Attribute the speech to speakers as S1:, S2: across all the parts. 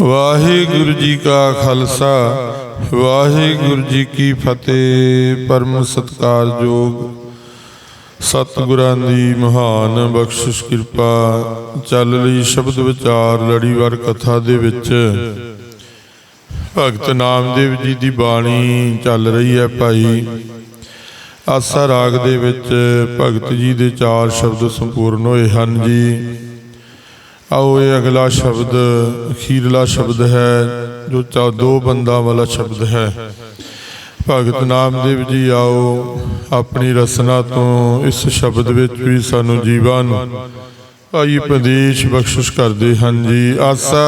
S1: ਵਾਹਿਗੁਰੂ ਜੀ ਕਾ ਖਾਲਸਾ, ਵਾਹਿਗੁਰੂ ਜੀ ਕੀ ਫਤਿਹ, ਪਰਮ ਸਤਕਾਰਯੋਗ ਸਤਿਗੁਰਾਂ ਦੀ ਮਹਾਨ ਬਖਸ਼ਿਸ਼ ਕਿਰਪਾ, ਚੱਲ ਰਹੀ ਸ਼ਬਦ ਵਿਚਾਰ, ਲੜੀਵਾਰ ਕਥਾ ਦੇ ਵਿੱਚ। ਭਗਤ ਨਾਮਦੇਵ ਜੀ ਦੀ ਬਾਣੀ ਚੱਲ ਰਹੀ ਹੈ ਭਾਈ। ਆਸਾ ਰਾਗ ਦੇ ਵਿੱਚ ਭਗਤ ਜੀ ਦੇ ਚਾਰ ਸ਼ਬਦ ਸੰਪੂਰਨ ਹੋਏ ਹਨ ਜੀ। ਆਓ ਇਹ ਅਗਲਾ ਸ਼ਬਦ ਅਖੀਰਲਾ ਸ਼ਬਦ ਹੈ, ਜੋ ਚਾ ਦੋ ਬੰਦਾਂ ਵਾਲਾ ਸ਼ਬਦ ਹੈ। ਭਗਤ ਨਾਮਦੇਵ ਜੀ ਆਓ, ਆਪਣੀ ਰਸਨਾ ਤੋਂ ਇਸ ਸ਼ਬਦ ਵਿੱਚ ਵੀ ਸਾਨੂੰ ਜੀਵਾਂ ਨੂੰ ਭਾਈ ਉਪਦੇਸ਼ ਬਖਸ਼ਿਸ਼ ਕਰਦੇ ਹਨ ਜੀ। ਆਸਾ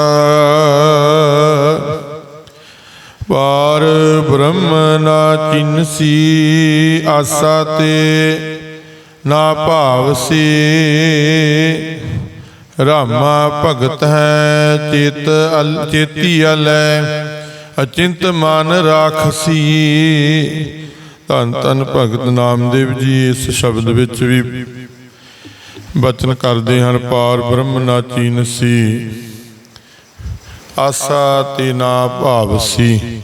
S1: ਪਾਰ ਬ੍ਰਹਮ ਨਾ ਚਿਨਸੀ ਆਸਾ ਤੇ ਨਾ ਭਾਵ ਸੀ। ਰਾਮਾ ਭਗਤ ਹੈ, ਚਿਤ ਅਲ, ਚੇਤੀ ਅਲੈ, ਅਚਿੰਤ ਮਨ ਰਾਖਸੀ। ਧੰਨ ਧੰਨ ਭਗਤ ਨਾਮਦੇਵ ਜੀ, ਇਸ ਸ਼ਬਦ ਵਿੱਚ ਵੀ ਬਚਨ ਕਰਦੇ ਹਨ, ਪਾਰ ਬ੍ਰਹਮ ਨਾ ਚੀਨਸੀ। ਆਸਾ ਤੇ ਨਾ ਭਾਵ ਸੀ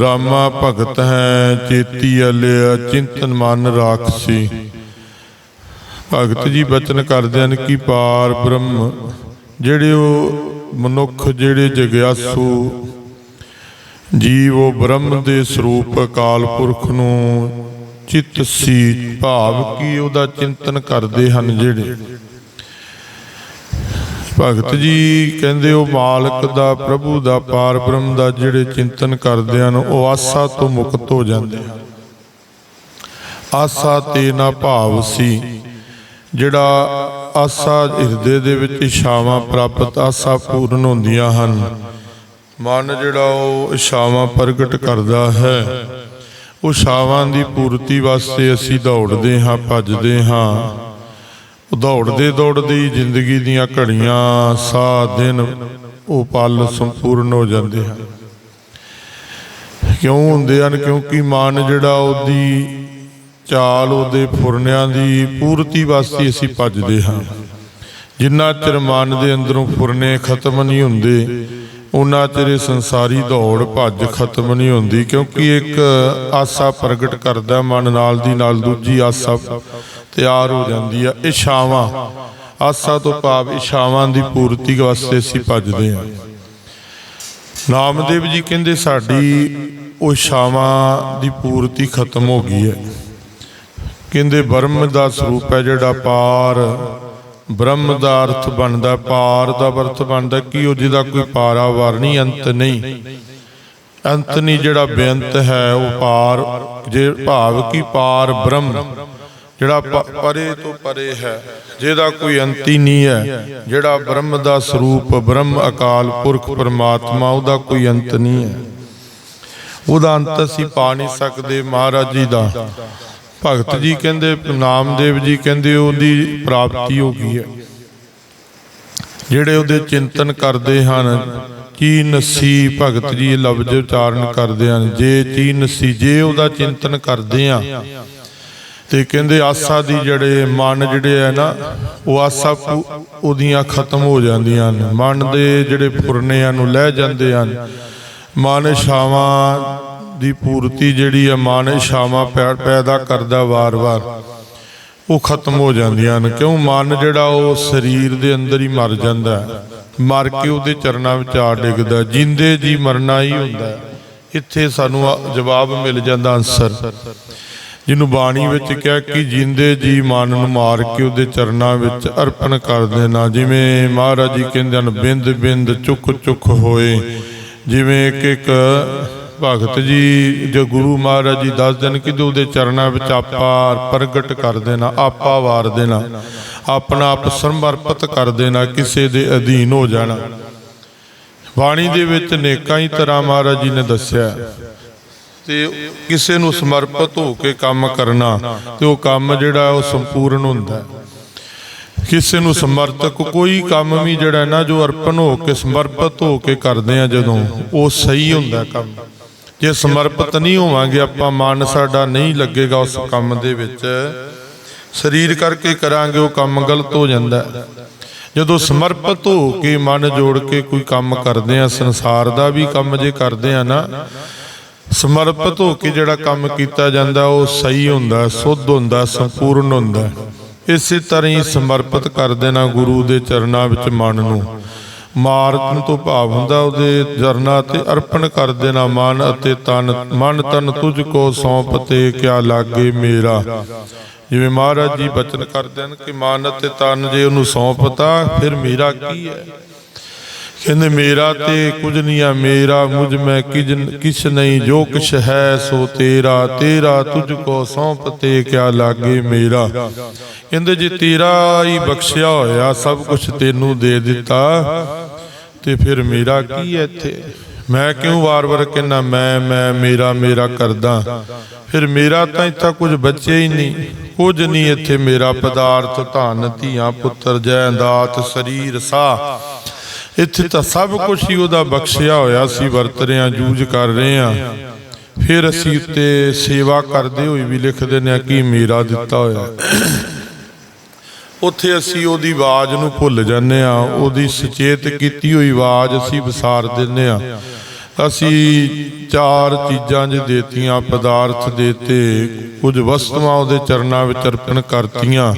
S1: ਰਾਮਾ ਭਗਤ ਹੈ, ਚੇਤੀ ਅਲਿਆ ਚਿੰਤਨ ਮਨ ਰਾਖਸੀ। ਭਗਤ ਜੀ ਬਚਨ ਕਰਦੇ ਹਨ ਕਿ ਪਾਰ ਬ੍ਰਹਮ ਜਿਹੜੇ ਉਹ ਮਨੁੱਖ ਜਿਹੜੇ ਜਗਿਆਸੂ ਜੀਵ ਉਹ ਬ੍ਰਹਮ ਦੇ ਸਰੂਪ ਅਕਾਲ ਪੁਰਖ ਨੂੰ ਚਿੱਤ ਸੀ ਭਾਵ ਕੀ ਉਹਦਾ ਚਿੰਤਨ ਕਰਦੇ ਹਨ ਜਿਹੜੇ। ਭਗਤ ਜੀ ਕਹਿੰਦੇ ਉਹ ਮਾਲਕ ਦਾ ਪ੍ਰਭੂ ਦਾ ਪਾਰ ਬ੍ਰਹਮ ਦਾ ਜਿਹੜੇ ਚਿੰਤਨ ਕਰਦੇ ਹਨ ਉਹ ਆਸਾ ਤੋਂ ਮੁਕਤ ਹੋ ਜਾਂਦੇ ਹਨ। ਆਸਾ ਤੇ ਨਾ ਭਾਵ ਸੀ। ਜਿਹੜਾ ਆਸਾ ਹਿਰਦੇ ਦੇ ਵਿੱਚ ਇਛਾਵਾਂ ਪ੍ਰਾਪਤ ਆਸਾ ਪੂਰਨ ਹੁੰਦੀਆਂ ਹਨ। ਮਨ ਜਿਹੜਾ ਉਹ ਇਛਾਵਾਂ ਪ੍ਰਗਟ ਕਰਦਾ ਹੈ। ਉਹ ਇਛਾਵਾਂ ਦੀ ਪੂਰਤੀ ਵਾਸਤੇ ਅਸੀਂ ਦੌੜਦੇ ਹਾਂ, ਭੱਜਦੇ ਹਾਂ। ਦੌੜਦੇ ਦੌੜਦੇ ਜ਼ਿੰਦਗੀ ਦੀਆਂ ਘੜੀਆਂ ਸਾਹ, ਦਿਨ, ਉਹ ਪਲ ਸੰਪੂਰਨ ਹੋ ਜਾਂਦੇ ਹਨ। ਕਿਉਂ ਹੁੰਦੇ ਹਨ? ਕਿਉਂਕਿ ਮਨ ਜਿਹੜਾ ਉਹਦੀ ਚਾਲ ਉਹਦੇ ਫੁਰਨਿਆਂ ਦੀ ਪੂਰਤੀ ਵਾਸਤੇ ਅਸੀਂ ਭੱਜਦੇ ਹਾਂ। ਜਿੰਨਾ ਚਿਰ ਮਨ ਦੇ ਅੰਦਰੋਂ ਫੁਰਨੇ ਖਤਮ ਨਹੀਂ ਹੁੰਦੇ ਉਹਨਾਂ ਚਿਰ ਇਹ ਸੰਸਾਰੀ ਦੌੜ ਭੱਜ ਖਤਮ ਨਹੀਂ ਹੁੰਦੀ, ਕਿਉਂਕਿ ਇੱਕ ਆਸਾ ਪ੍ਰਗਟ ਕਰਦਾ ਮਨ ਨਾਲ ਦੀ ਨਾਲ ਦੂਜੀ ਆਸਾ ਤਿਆਰ ਹੋ ਜਾਂਦੀ ਆ ਇਛਾਵਾਂ ਆਸਾ ਤੋਂ ਭਾਵ ਇਛਾਵਾਂ ਦੀ ਪੂਰਤੀ ਵਾਸਤੇ ਅਸੀਂ ਭੱਜਦੇ ਹਾਂ। ਨਾਮਦੇਵ ਜੀ ਕਹਿੰਦੇ ਸਾਡੀ ਉਹ ਇਛਾਵਾਂ ਦੀ ਪੂਰਤੀ ਖਤਮ ਹੋ ਗਈ ਹੈ। ਕਹਿੰਦੇ ਬ੍ਰਹਮ ਦਾ ਸਰੂਪ ਹੈ ਜਿਹੜਾ ਪਾਰ। ਬ੍ਰਹਮ ਦਾ ਅਰਥ ਬਣਦਾ ਪਾਰ ਦਾ ਅਰਥ ਬਣਦਾ ਕਿ ਉਹ ਜਿਹਦਾ ਕੋਈ ਪਾਰਾਵਾਰ ਨਹੀਂ ਅੰਤ ਨਹੀਂ। ਅੰਤ ਨਹੀਂ ਜਿਹੜਾ ਬੇਅੰਤ ਹੈ ਉਹ ਪਾਰ। ਜੇ ਭਾਵ ਕੀ ਪਾਰ ਬ੍ਰਹਮ, ਜਿਹੜਾ ਪਰੇ ਤੋਂ ਪਰੇ ਹੈ, ਜਿਹਦਾ ਕੋਈ ਅੰਤ ਹੀ ਨਹੀਂ ਹੈ, ਜਿਹੜਾ ਬ੍ਰਹਮ ਦਾ ਸਰੂਪ, ਬ੍ਰਹਮ ਅਕਾਲ ਪੁਰਖ ਪਰਮਾਤਮਾ, ਉਹਦਾ ਕੋਈ ਅੰਤ ਨਹੀਂ ਹੈ। ਉਹਦਾ ਅੰਤ ਅਸੀਂ ਪਾ ਨਹੀਂ ਸਕਦੇ ਮਹਾਰਾਜ ਜੀ ਦਾ। ਭਗਤ ਜੀ ਕਹਿੰਦੇ, ਨਾਮਦੇਵ ਜੀ ਕਹਿੰਦੇ, ਉਹਦੀ ਪ੍ਰਾਪਤੀ ਹੋ ਗਈ ਹੈ। ਜਿਹੜੇ ਉਹਦੇ ਚਿੰਤਨ ਕਰਦੇ ਹਨ, ਕੀ ਨਸੀ ਭਗਤ ਜੀ ਲਫ਼ਜ਼ ਉਚਾਰਨ ਕਰਦੇ ਹਨ, ਜੇ ਚੀ ਨਸੀ, ਜੇ ਉਹਦਾ ਚਿੰਤਨ ਕਰਦੇ ਆ ਤੇ ਕਹਿੰਦੇ ਆਸਾ ਦੀ ਜਿਹੜੇ ਮਨ ਜਿਹੜੇ ਹੈ ਨਾ, ਉਹ ਆਸਾ ਉਹਦੀਆਂ ਖਤਮ ਹੋ ਜਾਂਦੀਆਂ ਹਨ। ਮਨ ਦੇ ਜਿਹੜੇ ਫੁਰਨਿਆਂ ਨੂੰ ਲੈ ਜਾਂਦੇ ਹਨ। ਮਨ ਛਾਵਾਂ ਦੀ ਪੂਰਤੀ ਜਿਹੜੀ ਆ ਮਨ ਇਛਾਵਾਂ ਪੈ- ਪੈਦਾ ਕਰਦਾ ਵਾਰ-ਵਾਰ ਉਹ ਖਤਮ ਹੋ ਜਾਂਦੀਆਂ ਹਨ। ਕਿਉਂ? ਮਨ ਜਿਹੜਾ ਉਹ ਸਰੀਰ ਦੇ ਅੰਦਰ ਹੀ ਮਰ ਜਾਂਦਾ ਮਰ ਕੇ ਉਹਦੇ ਚਰਨਾਂ ਵਿੱਚ ਆ ਡਿੱਗਦਾ ਜਿੰਦੇ ਜੀ ਮਰਨਾ ਹੀ ਹੁੰਦਾ ਇੱਥੇ ਸਾਨੂੰ ਆ- ਜਵਾਬ ਮਿਲ ਜਾਂਦਾ ਆਨਸਰ ਜਿਹਨੂੰ ਬਾਣੀ ਵਿੱਚ ਕਿਹਾ ਕਿ ਜਿੰਦੇ ਜੀ ਮਨ ਨੂੰ ਮਾਰ ਕੇ ਉਹਦੇ ਚਰਨਾਂ ਵਿੱਚ ਅਰਪਣ ਕਰ ਦੇਣਾ। ਜਿਵੇਂ ਮਹਾਰਾਜ ਜੀ ਕਹਿੰਦੇ ਹਨ, ਬਿੰਦ ਬਿੰਦ ਚੁੱਕ ਚੁੱਕ ਹੋਏ। ਜਿਵੇਂ ਇੱਕ ਇੱਕ ਭਗਤ ਜੀ, ਜੇ ਗੁਰੂ ਮਹਾਰਾਜ ਜੀ ਦੱਸ ਦੇਣ ਕਿ ਜੋ ਉਹਦੇ ਚਰਨਾਂ ਵਿੱਚ ਆਪਾ ਪ੍ਰਗਟ ਕਰ ਦੇਣਾ, ਆਪਾ ਵਾਰ ਦੇਣਾ, ਆਪਣਾ ਆਪ ਸਮਰਪਿਤ ਕਰ ਦੇਣਾ, ਕਿਸੇ ਦੇ ਅਧੀਨ ਹੋ ਜਾਣਾ। ਬਾਣੀ ਦੇ ਵਿੱਚ ਨੇਕਾਂ ਹੀ ਤਰ੍ਹਾਂ ਮਹਾਰਾਜ ਜੀ ਨੇ ਦੱਸਿਆ। ਤੇ ਕਿਸੇ ਨੂੰ ਸਮਰਪਿਤ ਹੋ ਕੇ ਕੰਮ ਕਰਨਾ, ਤੇ ਉਹ ਕੰਮ ਜਿਹੜਾ ਉਹ ਸੰਪੂਰਨ ਹੁੰਦਾ। ਹੈ ਕਿਸੇ ਨੂੰ ਸਮਰਪਿਤ ਕੋਈ ਕੰਮ ਵੀ ਜਿਹੜਾ ਨਾ ਜੋ ਅਰਪਣ ਹੋ ਕੇ, ਸਮਰਪਿਤ ਹੋ ਕੇ ਕਰਦੇ ਆ ਜਦੋਂ, ਉਹ ਸਹੀ ਹੁੰਦਾ ਕੰਮ। ਜੇ ਸਮਰਪਿਤ ਨਹੀਂ ਹੋਵਾਂਗੇ, ਆਪਾਂ ਮਨ ਸਾਡਾ ਨਹੀਂ ਲੱਗੇਗਾ ਉਸ ਕੰਮ ਦੇ ਵਿੱਚ। ਸਰੀਰ ਕਰਕੇ ਕਰਾਂਗੇ, ਉਹ ਕੰਮ ਗਲਤ ਹੋ ਜਾਂਦਾ ਜਦੋਂ ਸਮਰਪਿਤ ਹੋ ਕੇ ਮਨ ਜੋੜ ਕੇ ਕੋਈ ਕੰਮ ਕਰਦੇ ਆ ਸੰਸਾਰ ਦਾ ਵੀ ਕੰਮ ਜੇ ਕਰਦੇ ਆ ਨਾ, ਸਮਰਪਿਤ ਹੋ ਕੇ ਜਿਹੜਾ ਕੰਮ ਕੀਤਾ ਜਾਂਦਾ, ਉਹ ਸਹੀ ਹੁੰਦਾ, ਸੁੱਧ ਹੁੰਦਾ, ਸੰਪੂਰਨ ਹੁੰਦਾ ਇਸੇ ਤਰ੍ਹਾਂ ਹੀ ਸਮਰਪਿਤ ਕਰ ਦੇਣਾ ਗੁਰੂ ਦੇ ਚਰਨਾਂ ਵਿੱਚ ਮਨ ਨੂੰ। ਮਾਰਨ ਤੋਂ ਭਾਵ ਹੁੰਦਾ ਉਹਦੇ ਚਰਨਾਂ ਤੇ ਅਰਪਣ ਕਰ ਦੇਣਾ ਮਨ ਅਤੇ ਤਨ। ਮਨ ਤਨ ਤੁਝ ਕੋ ਸੌਂਪ ਤੇ ਕਿਆ ਲਾਗੇ ਮੇਰਾ। ਜਿਵੇਂ ਮਹਾਰਾਜ ਜੀ ਬਚਨ ਕਰਦੇ ਹਨ ਕਿ ਮਨ ਅਤੇ ਤਨ ਜੇ ਉਹਨੂੰ ਸੌਂਪਤਾ, ਫਿਰ ਮੇਰਾ ਕੀ ਹੈ? ਕਹਿੰਦੇ ਮੇਰਾ ਤੇ ਕੁਝ ਨਹੀਂ ਆ ਮੇਰਾ ਮੁਝ ਮੈਂ ਕਿਜ ਕਿਛ ਨਹੀਂ ਜੋ ਕਿਛ ਹੈ ਸੋ ਤੇਰਾ ਤੇਰਾ ਤੁਝ ਕੋ ਸੌਂਪ ਤੇ ਕਿਆ ਲਾਗੇ ਮੇਰਾ ਕਹਿੰਦੇ ਜੇ ਤੇਰਾ ਹੀ ਬਖਸ਼ਿਆ ਹੋਇਆ ਸਭ ਕੁਝ ਤੈਨੂੰ ਦੇ ਦਿੱਤਾ ਤੇ ਫਿਰ ਮੇਰਾ ਕੀ ਹੈ ਇੱਥੇ ਮੈਂ ਕਿਉਂ ਵਾਰ-ਵਾਰ ਕਹਿੰਦਾ ਮੈਂ ਮੈਂ ਮੇਰਾ ਮੇਰਾ ਕਰਦਾ ਫਿਰ ਮੇਰਾ ਤਾਂ ਇੱਥੇ ਕੁਝ ਬਚਿਆ ਹੀ ਨਹੀਂ ਕੁਝ ਨਹੀਂ ਇੱਥੇ ਮੇਰਾ ਪਦਾਰਥ ਧਨ ਧੀਆਂ ਪੁੱਤਰ ਜੈ ਦਾਤ ਸਰੀਰ ਸਾਹ ਇੱਥੇ ਤਾਂ ਸਭ ਕੁਝ ਹੀ ਉਹਦਾ ਬਖਸ਼ਿਆ ਹੋਇਆ ਸੀ ਵਰਤ ਰਹੇ ਹਾਂ ਜੂਝ ਕਰ ਰਹੇ ਹਾਂ। ਫਿਰ ਅਸੀਂ ਉੱਤੇ ਸੇਵਾ ਕਰਦੇ ਹੋਏ ਵੀ ਲਿਖਦੇ ਨੇ ਕਿ ਮੇਰਾ ਦਿੱਤਾ ਹੋਇਆ। ਉੱਥੇ ਅਸੀਂ ਉਹਦੀ ਆਵਾਜ਼ ਨੂੰ ਭੁੱਲ ਜਾਂਦੇ ਆ ਉਹਦੀ ਸੁਚੇਤ ਕੀਤੀ ਹੋਈ ਆਵਾਜ਼ ਅਸੀਂ ਵਿਸਾਰ ਦਿੰਦੇ ਆ ਅਸੀਂ ਚਾਰ ਚੀਜ਼ਾਂ ਜੇ ਦੇਤੀਆਂ, ਪਦਾਰਥ ਦੇਤੇ, ਕੁਝ ਵਸਤੂਆਂ ਉਹਦੇ ਚਰਨਾਂ ਵਿੱਚ ਅਰਪਣ ਕਰਤੀਆਂ।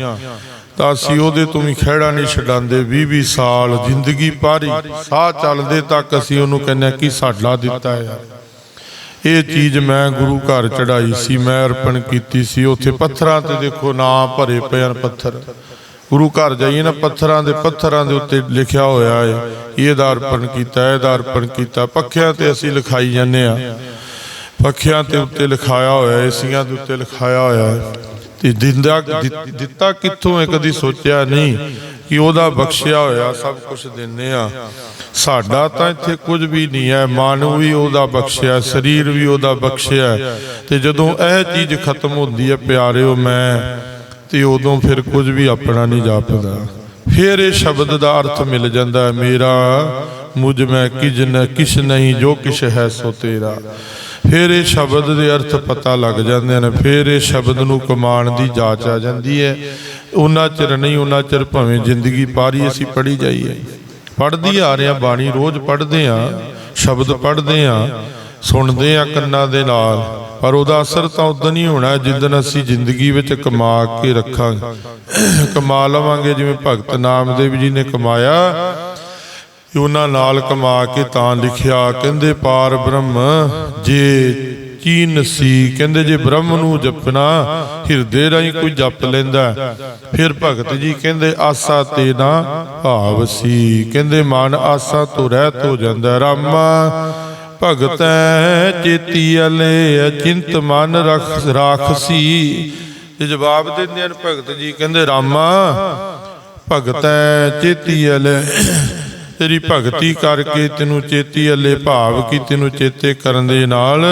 S1: ਤਾਂ ਅਸੀਂ ਉਹਦੇ ਤੋਂ ਵੀ ਖਿਹੜਾ ਨਹੀਂ ਛਡਾਉਂਦੇ 20 20 ਸਾਲ ਜ਼ਿੰਦਗੀ ਪਾਰੀ, ਸਾਹ ਚੱਲਦੇ ਤੱਕ ਅਸੀਂ ਉਹਨੂੰ ਕਹਿੰਦੇ ਕਿ ਸਾਡਾ ਦਿੱਤਾ ਹੈ। ਇਹ ਚੀਜ਼ ਮੈਂ ਗੁਰੂ ਘਰ ਚੜਾਈ ਸੀ, ਮੈਂ ਅਰਪਣ ਕੀਤੀ ਸੀ। ਉੱਥੇ ਪੱਥਰਾਂ ਤੇ ਦੇਖੋ ਨਾਂ ਭਰੇ ਪਏ ਹਨ ਪੱਥਰ। ਗੁਰੂ ਘਰ ਜਾਈਏ ਨਾ, ਪੱਥਰਾਂ ਦੇ ਪੱਥਰਾਂ ਦੇ ਉੱਤੇ ਲਿਖਿਆ ਹੋਇਆ ਹੈ, ਇਹਦਾ ਅਰਪਣ ਕੀਤਾ, ਇਹਦਾ ਅਰਪਣ ਕੀਤਾ। ਪੱਖਿਆਂ ਤੇ ਅਸੀਂ ਲਿਖਾਈ ਜਾਂਦੇ ਆ ਪੱਖਿਆਂ ਤੇ ਉੱਤੇ ਲਿਖਾਇਆ ਹੋਇਆ ਏਸੀਆਂ ਦੇ ਉੱਤੇ ਲਿਖਾਇਆ ਹੋਇਆ ਹੈ। ਤੇ ਦਿੰਦਾ ਦਿੱਤਾ ਕਿੱਥੋਂ ਹੈ? ਕਦੀ ਸੋਚਿਆ ਨਹੀਂ ਕਿ ਉਹਦਾ ਬਖਸ਼ਿਆ ਹੋਇਆ ਸਭ ਕੁਝ ਦਿੰਨੇ ਆ। ਸਾਡਾ ਤਾਂ ਇੱਥੇ ਕੁਝ ਵੀ ਨਹੀਂ ਹੈ। ਮਨ ਵੀ ਉਹਦਾ ਬਖਸ਼ਿਆ, ਸਰੀਰ ਵੀ ਉਹਦਾ ਬਖਸ਼ਿਆ ਤੇ ਜਦੋਂ ਇਹ ਚੀਜ਼ ਖਤਮ ਹੁੰਦੀ ਹੈ, ਪਿਆਰਿਓ ਮੈਂ, ਤੇ ਉਦੋਂ ਫਿਰ ਕੁਝ ਵੀ ਆਪਣਾ ਨਹੀਂ ਜਾਪਦਾ। ਫਿਰ ਇਹ ਸ਼ਬਦ ਦਾ ਅਰਥ ਮਿਲ ਜਾਂਦਾ ਹੈ, ਮੇਰਾ, ਮੁਝ ਮੈਂ ਕਿਜ ਨ ਕਿਛ ਨਹੀਂ, ਜੋ ਕਿਛ ਹੈ ਸੋ ਤੇਰਾ। ਫਿਰ ਇਹ ਸ਼ਬਦ ਦੇ ਅਰਥ ਪਤਾ ਲੱਗ ਜਾਂਦੇ ਨੇ, ਫਿਰ ਇਹ ਸ਼ਬਦ ਨੂੰ ਕਮਾਣ ਦੀ ਜਾਚ ਆ ਜਾਂਦੀ ਹੈ। ਉਹਨਾਂ ਚਿਰ ਨਹੀਂ, ਉਹਨਾਂ ਚਿਰ ਭਾਵੇਂ ਜ਼ਿੰਦਗੀ ਪਾਰੀ ਅਸੀਂ ਪੜੀ ਜਾਈਏ। ਪੜ੍ਹਦੀ ਆ ਰਹੇ ਹਾਂ ਬਾਣੀ ਰੋਜ਼ ਪੜ੍ਹਦੇ ਆ ਸ਼ਬਦ ਪੜ੍ਹਦੇ ਆ ਸੁਣਦੇ ਆ ਕੰਨਾਂ ਦੇ ਨਾਲ, ਪਰ ਉਹਦਾ ਅਸਰ ਤਾਂ ਉਦੋਂ ਹੀ ਹੋਣਾ ਜਿੱਦਨ ਅਸੀਂ ਜ਼ਿੰਦਗੀ ਵਿੱਚ ਕਮਾ ਕੇ ਰੱਖਾਂਗੇ। ਕਮਾ ਲਵਾਂਗੇ, ਜਿਵੇਂ ਭਗਤ ਨਾਮਦੇਵ ਜੀ ਨੇ ਕਮਾਇਆ ਉਹਨਾਂ ਨਾਲ ਕਮਾ ਕੇ ਤਾਂ ਲਿਖਿਆ, ਕਹਿੰਦੇ ਪਾਰ ਬ੍ਰਹਮ, ਜੇ ਚੀਨ ਸੀ ਕਹਿੰਦੇ ਜੇ ਬ੍ਰਹਮ ਨੂੰ ਜਪਣਾ, ਹਿਰਦੇ ਰਾਹੀਂ ਕੋਈ ਜਪ ਲੈਂਦਾ ਫਿਰ ਭਗਤ ਜੀ ਕਹਿੰਦੇ, ਆਸਾ ਤੇ ਨਾ ਭਾਵ ਸੀ ਕਹਿੰਦੇ ਮਨ ਆਸਾ ਤੋਂ ਰਹਿਤ ਹੋ ਜਾਂਦਾ ਰਾਮਾ, ਭਗਤੈ ਚੇਤੀ ਅਲੇ ਅਚਿੰਤ ਮਨ ਰਖ, ਰਾਖਸੀ। ਇਹ ਜਵਾਬ ਦਿੰਦੇ ਹਨ ਭਗਤ ਜੀ, ਕਹਿੰਦੇ ਰਾਮਾ, ਭਗਤੈ ਚੇਤੀ ਅਲੇ ਤੇਰੀ ਭਗਤੀ ਕਰਕੇ ਤੈਨੂੰ ਚੇਤੀ ਅਲੇ ਭਾਵ ਕੀ ਤੈਨੂੰ ਚੇਤੇ ਕਰਨ ਦੇ ਨਾਲ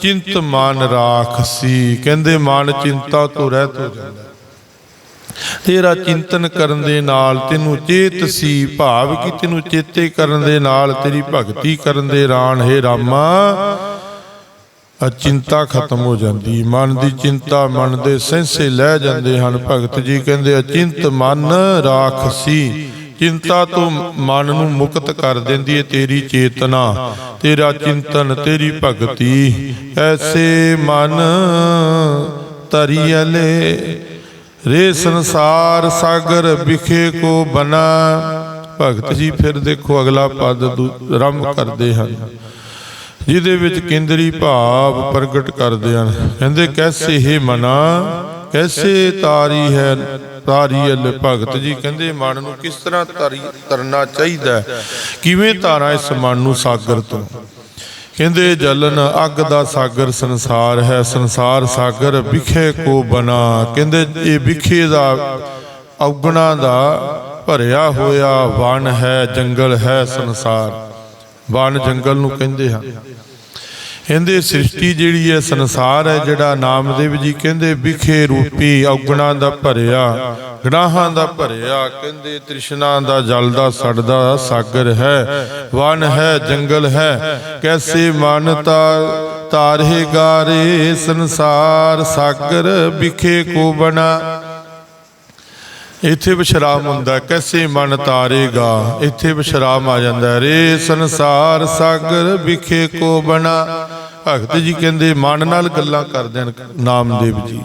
S1: ਚਿੰਤ ਮਨ ਰਾਖਸੀ ਕਹਿੰਦੇ ਮਨ ਚਿੰਤਾ ਤੋਂ ਰਹਿਤ ਹੋ ਜਾਂਦਾ। ਤੇਰਾ ਚਿੰਤਨ ਕਰਨ ਦੇ ਨਾਲ ਤੈਨੂੰ ਚੇਤ ਸੀ। ਭਾਵ ਕਿ ਤੈਨੂੰ ਚੇਤੇ ਕਰਨ ਦੇ ਨਾਲ ਤੇਰੀ ਭਗਤੀ ਕਰਨ ਦੇ ਰਾਣ, ਹੈ ਰਾਮਾ ਅਚਿੰਤਾ ਖਤਮ ਹੋ ਜਾਂਦੀ। ਮਨ ਦੀ ਚਿੰਤਾ ਮਨ ਦੇ ਸੈਂਸੇ ਲੈ ਜਾਂਦੇ ਹਨ ਭਗਤ ਜੀ। ਕਹਿੰਦੇ ਅਚਿੰਤ ਮਨ ਰਾਖਸੀ ਚਿੰਤਾ ਤੋਂ ਮਨ ਨੂੰ ਮੁਕਤ ਕਰ ਦਿੰਦੀ ਹੈ ਤੇਰੀ ਚੇਤਨਾ, ਤੇਰਾ ਚਿੰਤਨ, ਤੇਰੀ ਭਗਤੀ। ਐਸੇ ਮਨ ਤਰੀਅਲੇ ਰੇ ਸੰਸਾਰ ਸਾਗਰ ਵਿਖੇ ਕੋ ਬਨਾ। ਭਗਤ ਜੀ, ਫਿਰ ਦੇਖੋ ਅਗਲਾ ਪਦ ਦੂ- ਕਰਦੇ ਹਨ। ਜਿਹਦੇ ਵਿੱਚ ਕੇਂਦਰੀ ਭਾਵ ਪ੍ਰਗਟ ਕਰਦੇ ਹਨ। ਕਹਿੰਦੇ, ਕੈਸੇ ਹੈ ਮਨਾ? ਕੈਸੇ ਤਾਰੀ ਹੈ ਤਾਰੀਲ ਭਗਤ ਜੀ ਕਹਿੰਦੇ, ਮਨ ਨੂੰ ਕਿਸ ਤਰ੍ਹਾਂ ਤਰਨਾ ਚਾਹੀਦਾ ਕਿਵੇਂ ਤਾਰਾਂ ਇਸ ਮਨ ਨੂੰ ਸਾਗਰ ਤੋਂ? ਕਹਿੰਦੇ, ਜਲਨ ਅੱਗ ਦਾ ਸਾਗਰ ਸੰਸਾਰ ਹੈ, ਸੰਸਾਰ ਸਾਗਰ ਵਿਖੇ ਕੋ ਬਨਾ ਕਹਿੰਦੇ, ਇਹ ਵਿਖੇ ਦਾ ਔਗਣਾ ਦਾ ਭਰਿਆ ਹੋਇਆ ਵਣ ਹੈ, ਜੰਗਲ ਹੈ, ਸੰਸਾਰ। ਵਣ ਜੰਗਲ ਨੂੰ ਕਹਿੰਦੇ ਹਨ ਕਹਿੰਦੇ ਸ੍ਰਿਸ਼ਟੀ ਜਿਹੜੀ ਹੈ ਸੰਸਾਰ ਹੈ, ਜਿਹੜਾ ਨਾਮਦੇਵ ਜੀ ਕਹਿੰਦੇ ਵਿਖੇ ਰੂਪੀ ਔਗਣਾ ਦਾ ਭਰਿਆ ਗਨਾਹਾਂ ਦਾ ਭਰਿਆ, ਕਹਿੰਦੇ ਤ੍ਰਿਸ਼ਨਾ ਦਾ ਜਲਦਾ ਸੜਦਾ ਸਾਗਰ ਹੈ, ਵਨ ਹੈ, ਜੰਗਲ ਹੈ, ਕੈਸੇ ਮਨ ਤਾਰੇ ਗਾਰੇ ਸੰਸਾਰ ਸਾਗਰ ਵਿਖੇ ਕੋ ਬਣਾ ਇੱਥੇ ਵਿਸ਼ਰਾਮ ਹੁੰਦਾ ਕੈਸੇ ਮਨ ਤਾਰੇਗਾ ਇੱਥੇ ਵਿਸ਼ਰਾਮ ਆ ਜਾਂਦਾ ਹੈ। ਰੇ ਸੰਸਾਰ ਸਾਗਰ ਵਿਖੇ ਕੋ ਬਣਾ ਭਗਤ ਜੀ ਕਹਿੰਦੇ, ਮਨ ਨਾਲ ਗੱਲਾਂ ਕਰਦੇ ਹਨ, ਨਾਮਦੇਵ ਜੀ।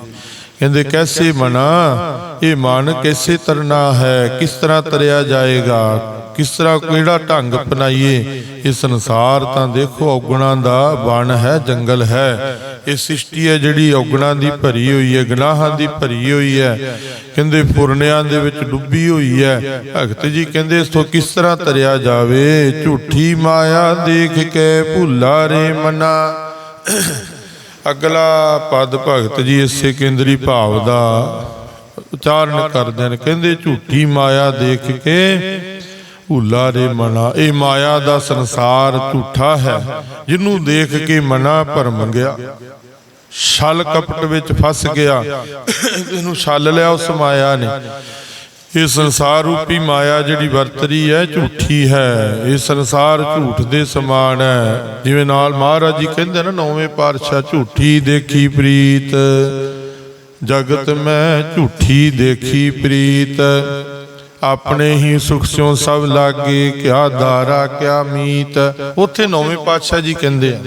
S1: ਕਹਿੰਦੇ, ਕੈਸੇ ਮਨਾ? ਇਹ ਮਨ ਕੈਸੇ ਤਰਨਾ ਹੈ? ਕਿਸ ਤਰ੍ਹਾਂ ਤਰਿਆ ਜਾਏਗਾ? ਕਿਸ ਤਰ੍ਹਾਂ ਕਿਹੜਾ ਢੰਗ ਅਪਣਾਈਏ? ਇਹ ਸੰਸਾਰ ਤਾਂ ਦੇਖੋ, ਔਗਣਾ ਦਾ ਬਣ ਹੈ, ਜੰਗਲ ਹੈ। ਇਹ ਸ੍ਰਿਸ਼ਟੀ ਹੈ ਜਿਹੜੀ ਔਗਣਾ ਦੀ ਭਰੀ ਹੋਈ ਹੈ, ਗਨਾਹਾਂ ਦੀ ਭਰੀ ਹੋਈ ਹੈ। ਕਹਿੰਦੇ, ਫੁਰਨਿਆਂ ਦੇ ਵਿੱਚ ਡੁੱਬੀ ਹੋਈ ਹੈ। ਭਗਤ ਜੀ ਕਹਿੰਦੇ ਇਸ ਤੋਂ ਕਿਸ ਤਰ੍ਹਾਂ ਤਰਿਆ ਜਾਵੇ? ਝੂਠੀ ਮਾਇਆ ਦੇਖ ਕੇ ਭੁੱਲਾ ਰੇ ਮਨਾ। ਅਗਲਾ ਪਦ ਭਗਤ ਜੀ ਇਸੇ ਕੇਂਦਰੀ ਭਾਵ ਦਾ ਉਚਾਰਨ ਕਰਦੇ ਨੇ। ਕਹਿੰਦੇ ਝੂਠੀ ਮਾਇਆ ਦੇਖ ਕੇ ਭੁੱਲਾ ਰੇ ਮਨਾ। ਇਹ ਮਾਇਆ ਦਾ ਸੰਸਾਰ ਝੂਠਾ ਹੈ। ਜਿਹਨੂੰ ਦੇਖ ਕੇ ਮਨਾ ਭਰਮ ਗਿਆ। ਛਲ ਕਪਟ ਵਿੱਚ ਫਸ ਗਿਆ। ਇਹਨੂੰ ਛਲ ਲਿਆ, ਉਸ ਮਾਇਆ ਨੇ। ਇਹ ਸੰਸਾਰ ਰੂਪੀ ਮਾਇਆ ਜਿਹੜੀ ਵਰਤਰੀ ਹੈ, ਝੂਠੀ ਹੈ। ਇਹ ਸੰਸਾਰ ਝੂਠ ਦੇ ਸਮਾਨ ਹੈ। ਜਿਵੇਂ ਨਾਲ ਮਹਾਰਾਜ ਜੀ ਕਹਿੰਦੇ ਨਾ, ਨੌਵੇਂ ਪਾਤਸ਼ਾਹ ਝੂਠੀ ਦੇਖੀ ਪ੍ਰੀਤ। ਜਗਤ ਮੈਂ ਝੂਠੀ ਦੇਖੀ ਪ੍ਰੀਤ। ਆਪਣੇ ਹੀ ਸੁਖ ਸਿਉ ਸਭ ਲਾਗੇ, ਕਿਆ ਦਾਰਾ ਕਿਆ ਮੀਤ। ਉੱਥੇ ਨੌਵੇਂ ਪਾਤਸ਼ਾਹ ਜੀ ਕਹਿੰਦੇ ਆ,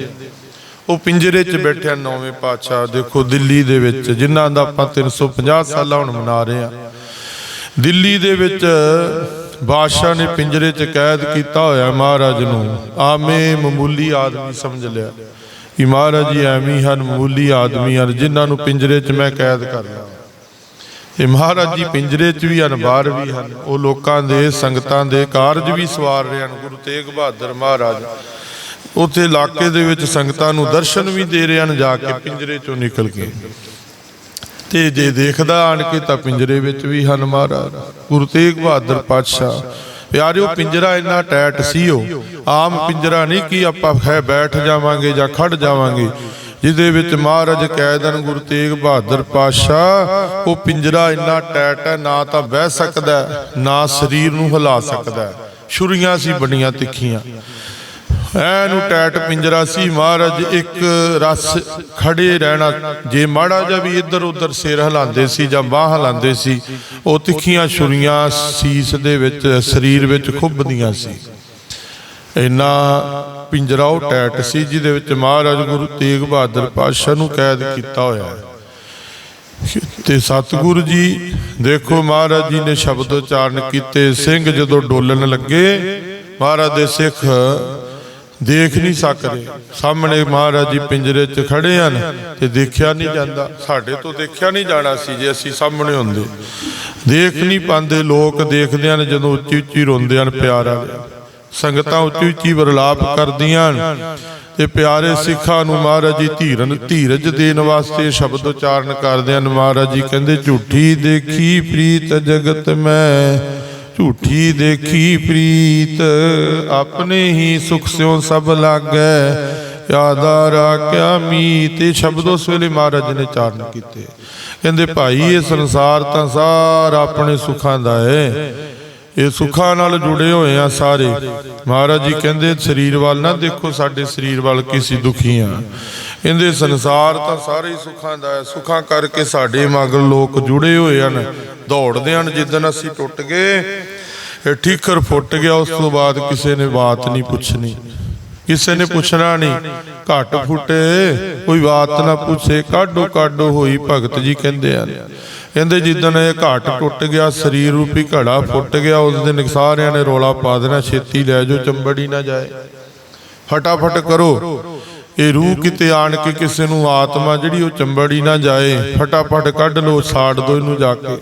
S1: ਉਹ ਪਿੰਜਰੇ 'ਚ ਬੈਠਿਆ ਨੌਵੇਂ ਪਾਤਸ਼ਾਹ। ਦੇਖੋ ਦਿੱਲੀ ਦੇ ਵਿੱਚ, ਜਿਨ੍ਹਾਂ ਦਾ ਆਪਾਂ 350 ਸਾਲਾ ਹੁਣ ਮਨਾ ਰਹੇ ਆ। ਦਿੱਲੀ ਦੇ ਵਿੱਚ ਬਾਦਸ਼ਾਹ ਨੇ ਪਿੰਜਰੇ 'ਚ ਕੈਦ ਕੀਤਾ ਹੋਇਆ ਮਹਾਰਾਜ ਨੂੰ। ਆਮੇ ਮਾਮੂਲੀ ਆਦਮੀ ਸਮਝ ਲਿਆ। ਕਿ ਮਹਾਰਾਜ ਜੀ, ਐਵੇਂ ਹਨ ਮਾਮੂਲੀ ਆਦਮੀ ਹਨ ਜਿਨ੍ਹਾਂ ਨੂੰ ਪਿੰਜਰੇ 'ਚ ਮੈਂ ਕੈਦ ਕਰਦਾ ਇਹ ਮਹਾਰਾਜ ਜੀ ਪਿੰਜਰੇ 'ਚ ਵੀ ਹਨ, ਬਾਹਰ ਵੀ ਹਨ। ਉਹ ਲੋਕਾਂ ਦੇ, ਸੰਗਤਾਂ ਦੇ ਕਾਰਜ ਵੀ ਸਵਾਰ ਰਹੇ ਹਨ। ਗੁਰੂ ਤੇਗ ਬਹਾਦਰ ਮਹਾਰਾਜ ਉੱਥੇ ਇਲਾਕੇ ਦੇ ਵਿੱਚ ਸੰਗਤਾਂ ਨੂੰ ਦਰਸ਼ਨ ਵੀ ਦੇ ਰਹੇ ਹਨ, ਜਾ ਕੇ ਪਿੰਜਰੇ 'ਚੋਂ ਨਿਕਲ ਕੇ। ਤੇ ਜੇ ਦੇਖਦਾ ਆਣ ਕੇ ਤਾਂ ਪਿੰਜਰੇ ਵਿੱਚ ਵੀ ਹਨ ਮਹਾਰਾਜ। ਗੁਰੂ ਤੇਗ ਬਹਾਦਰ ਪਾਤਸ਼ਾਹ। ਪਿਆਰਿਓ, ਪਿੰਜਰਾ ਇੰਨਾ ਟੈਟ ਸੀ ਉਹ ਆਮ ਪਿੰਜਰਾ ਨਹੀਂ ਕਿ ਆਪਾਂ ਹੈ ਬੈਠ ਜਾਵਾਂਗੇ ਜਾਂ ਖੜ ਜਾਵਾਂਗੇ। ਜਿਹਦੇ ਵਿੱਚ ਮਹਾਰਾਜ ਕੈਦਨ ਗੁਰੂ ਤੇਗ ਬਹਾਦਰ ਪਾਤਸ਼ਾਹ। ਉਹ ਪਿੰਜਰਾ ਇੰਨਾ ਟੈਟ ਹੈ, ਨਾ ਤਾਂ ਬਹਿ ਸਕਦਾ, ਨਾ ਸਰੀਰ ਨੂੰ ਹਿਲਾ ਸਕਦਾ। ਛੁਰੀਆਂ ਸੀ ਬੜੀਆਂ ਤਿੱਖੀਆਂ। ਐਨੂੰ ਟੈਟ ਪਿੰਜਰਾ ਸੀ ਮਹਾਰਾਜ, ਇੱਕ ਰਸ ਖੜੇ ਰਹਿਣਾ। ਜੇ ਮਾੜਾ ਜਿਹਾ ਵੀ ਇੱਧਰ ਉੱਧਰ ਸਿਰ ਹਿਲਾਉਂਦੇ ਸੀ ਜਾਂ ਬਾਹ ਹਿਲਾਉਂਦੇ ਸੀ, ਉਹ ਤਿੱਖੀਆਂ ਛੁਰੀਆਂ ਸੀਸ ਦੇ ਵਿੱਚ, ਸਰੀਰ ਵਿੱਚ ਖੁੱਬਦੀਆਂ ਸੀ। ਇੰਨਾ ਪਿੰਜਰਾ ਉਹ ਟੈਟ ਸੀ ਜਿਹਦੇ ਵਿੱਚ ਮਹਾਰਾਜ ਗੁਰੂ ਤੇਗ ਬਹਾਦਰ ਪਾਤਸ਼ਾਹ ਨੂੰ ਕੈਦ ਕੀਤਾ ਹੋਇਆ ਹੈ। ਤੇ ਸਤਿਗੁਰੂ ਜੀ, ਦੇਖੋ ਮਹਾਰਾਜ ਜੀ ਨੇ ਸ਼ਬਦ ਉਚਾਰਨ ਕੀਤੇ, ਸਿੰਘ ਜਦੋਂ ਡੋਲਣ ਲੱਗੇ, ਮਹਾਰਾਜ ਦੇ ਸਿੱਖ ਦੇਖ ਨਹੀਂ ਸਕਦੇ। ਸਾਹਮਣੇ ਮਹਾਰਾਜ ਜੀ ਪਿੰਜਰੇ 'ਚ ਖੜੇ ਹਨ ਤੇ ਦੇਖਿਆ ਨਹੀਂ ਜਾਂਦਾ। ਸਾਡੇ ਤੋਂ ਦੇਖਿਆ ਨਹੀਂ ਜਾਣਾ ਸੀ ਜੇ ਅਸੀਂ ਸਾਹਮਣੇ ਹੁੰਦੇ। ਦੇਖ ਨਹੀਂ ਪਾਉਂਦੇ ਲੋਕ, ਦੇਖਦੇ ਹਨ ਜਦੋਂ ਉੱਚੀ ਉੱਚੀ ਰੋਂਦੇ ਹਨ ਪਿਆਰਾ। ਸੰਗਤਾਂ ਉੱਚੀ ਉੱਚੀ ਵਰਲਾਪ ਕਰਦੀਆਂ ਹਨ ਤੇ ਪਿਆਰੇ ਸਿੱਖਾਂ ਨੂੰ ਮਹਾਰਾਜ ਜੀ ਧੀਰਨ, ਧੀਰਜ ਦੇਣ ਵਾਸਤੇ ਸ਼ਬਦ ਉਚਾਰਨ ਕਰਦੇ ਹਨ। ਮਹਾਰਾਜ ਜੀ ਕਹਿੰਦੇ, ਝੂਠੀ ਦੇਖੀ ਪ੍ਰੀਤ ਜਗਤ ਮੈਂ ਝੂਠੀ ਦੇਖੀ ਪ੍ਰੀਤ, ਆਪਣੇ ਹੀ ਸੁਖ ਸਿਉ ਸਭ ਲਾਗੈ। ਯਾਦਾਰਾ ਕਿਆ ਮੀਤ, ਇਹ ਸ਼ਬਦ ਉਸ ਵੇਲੇ ਮਹਾਰਾਜ ਨੇ ਚਾਰਨ ਕੀਤੇ। ਕਹਿੰਦੇ, ਭਾਈ, ਇਹ ਸੰਸਾਰ ਤਾਂ ਸਾਰਾ ਆਪਣੇ ਸੁਖਾਂ ਦਾ ਹੈ ਇਹ ਸੁੱਖਾਂ ਨਾਲ ਜੁੜੇ ਹੋਏ ਆ ਸਾਰੇ। ਮਹਾਰਾਜ ਜੀ ਕਹਿੰਦੇ, ਸਰੀਰ ਵੱਲ ਨਾ ਦੇਖੋ, ਸਾਡੇ ਸਰੀਰ ਵੱਲ ਕਿਸੇ ਦੁਖੀ ਆ। ਕਹਿੰਦੇ ਸੰਸਾਰ ਤਾਂ ਸਾਰੇ ਹੀ ਸੁੱਖਾਂ ਦਾ ਹੈ। ਸੁੱਖਾਂ ਕਰਕੇ ਸਾਡੇ ਮਗਰ ਲੋਕ ਜੁੜੇ ਹੋਏ ਹਨ। ਦੌੜਦੇ ਹਨ ਜਿੱਦਨ ਅਸੀਂ ਟੁੱਟ ਗਏ, ਇਹ ਠੀਕਰ ਫੁੱਟ ਗਿਆ, ਉਸ ਤੋਂ ਬਾਅਦ ਕਿਸੇ ਨੇ ਬਾਤ ਨਹੀਂ ਪੁੱਛਣੀ। ਕਿਸੇ ਨੇ ਪੁੱਛਣਾ ਨਹੀਂ, ਘੱਟ ਫੁੱਟੇ, ਕੋਈ ਬਾਤ ਨਾ ਪੁੱਛੇ ਕਾਢੋ ਕਾਢੋ ਹੋਈ ਭਗਤ ਜੀ ਕਹਿੰਦੇ ਆ ਕਹਿੰਦੇ ਜਿੱਦਣ ਇਹ ਘਾਟ ਟੁੱਟ ਗਿਆ, ਸਰੀਰ ਰੂਪੀ ਘੜਾ ਫੁੱਟ ਗਿਆ, ਉਸ ਦਿਨ ਸਾਰਿਆਂ ਨੇ ਰੋਲਾ ਪਾ ਦੇਣਾ, ਛੇਤੀ ਲੈ ਜਾਓ, ਚੰਬੜੀ ਨਾ ਜਾਏ। ਫਟਾਫਟ ਕਰੋ। ਇਹ ਰੂਹ ਕਿਤੇ ਆਣ ਕੇ ਕਿਸੇ ਨੂੰ ਆਤਮਾ ਜਿਹੜੀ ਉਹ ਚੰਬੜੀ ਨਾ ਜਾਏ, ਫਟਾਫਟ ਕੱਢ ਲੋ ਸਾੜ ਦੋ ਇਹਨੂੰ ਜਾ ਕੇ।